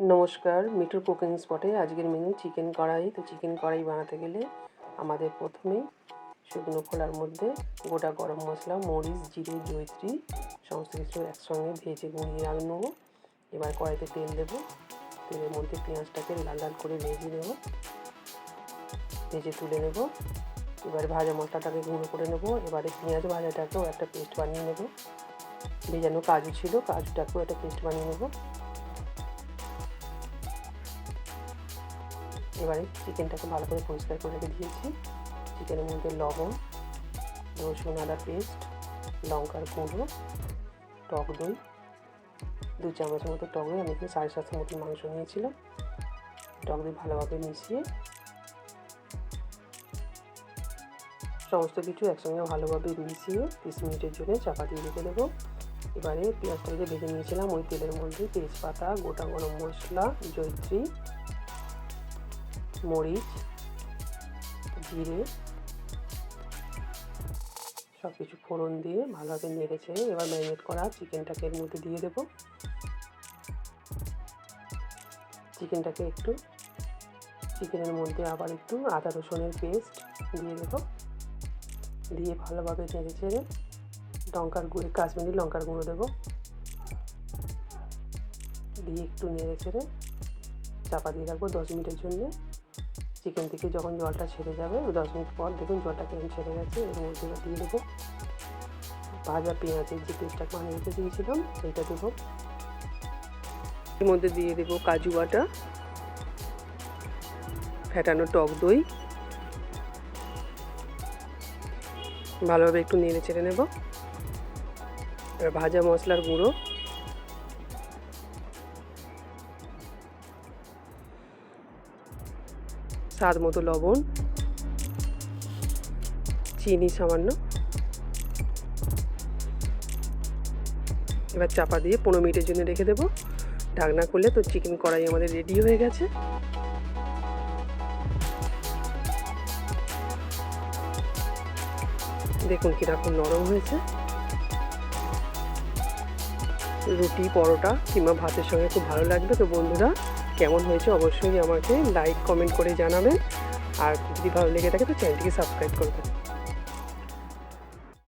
নমস্কার, মিঠুর কুকিং স্পটে আজকের মেনু চিকেন কড়াই। তো চিকেন কড়াই বানাতে গেলে আমাদের প্রথমেই শুকনো খোলার মধ্যে গোটা গরম মশলা, মরিচ, জিরে জৈত্রী সমস্ত কিছু একসঙ্গে ভেজে গুঁড়িয়ে রাখ নেব। এবার কড়াইতে তেল দেবো। তেলের মধ্যে পেঁয়াজটাকে লাল লাল করে ভেজে নেব। ভেজে তুলে নেব। এবার ভাজা মশলাটাকে গুঁড়ো করে নেব। এবারে পেঁয়াজ ভাজাটাকেও একটা পেস্ট বানিয়ে নেব। ভেজানো কাজু ছিল, কাজুটাকেও একটা পেস্ট বানিয়ে নেব। এবারে চিকেনটাকে ভালো করে পরিষ্কার করে রেখে দিয়েছি। চিকেনের মধ্যে লবণ, রসুন, আদা পেস্ট, লঙ্কার গুঁড়ো, টক দই, দু চামচের মতো টক দই, আমি এখানে সাড়ে সাতশো মতো মাংস নিয়েছিলাম। টক দই ভালোভাবে মিশিয়ে সমস্ত কিছু একসঙ্গে ভালোভাবে মিশিয়ে তিরিশ মিনিটের জন্য চাপা দিয়ে রেখে দেবো। এবারে পেঁয়াজটা যে ভেজে নিয়েছিলাম, ওই তেলের মধ্যে তেজপাতা, গোটা গরম মশলা জৈত্রী মরিচ, জিরে সব কিছু ফোড়ন দিয়ে ভালোভাবে নেড়ে ছেড়ে এবার ম্যারিনেট করা চিকেনটাকে এর মধ্যে দিয়ে দেবো। চিকেনটাকে একটু, চিকেনের মধ্যে আবার একটু আদা রসুনের পেস্ট দিয়ে দেবো। দিয়ে ভালোভাবে নেড়ে চেড়ে লঙ্কার গুঁড়ো, কাশ্মীরি লঙ্কার গুঁড়ো দেবো। দিয়ে একটু নেড়ে চেড়ে চাপা দিয়ে রাখব দশ মিনিটের জন্যে। চিকেন থেকে যখন জলটা ছেড়ে যাবে দশ মিনিট পর দেখুন জলটা কেমন ছেড়ে গেছে এর মধ্যে দিয়ে দেবো ভাজা পেঁয়াজের যে পেস্টটা বানিয়ে রেখে দিয়েছিলাম, সেইটা দেবো। এর মধ্যে দিয়ে দেবো কাজু বাটা ফ্যাটানো টক দই। ভালোভাবে একটু নেড়ে চেড়ে নেব। এবার ভাজা মশলার গুঁড়ো। স্বাদ মতো লবণ, চিনি সামান্য। এবার চাপা দিয়ে পনেরো মিনিটের জন্য রেখে দেবো। ঢাকনা করলে তো চিকেন কড়াই আমাদের রেডি হয়ে গেছে। দেখুন কীরকম নরম হয়েছে। রুটি, পরোটা কিংবা ভাতের সঙ্গে খুব ভালো লাগবে। তো বন্ধুরা, কেমন হয়েছে অবশ্যই আমাকে লাইক কমেন্ট করে জানাবেন। আর যদি ভালো লেগে থাকে, তো চ্যানেলটিকে সাবস্ক্রাইব করবেন।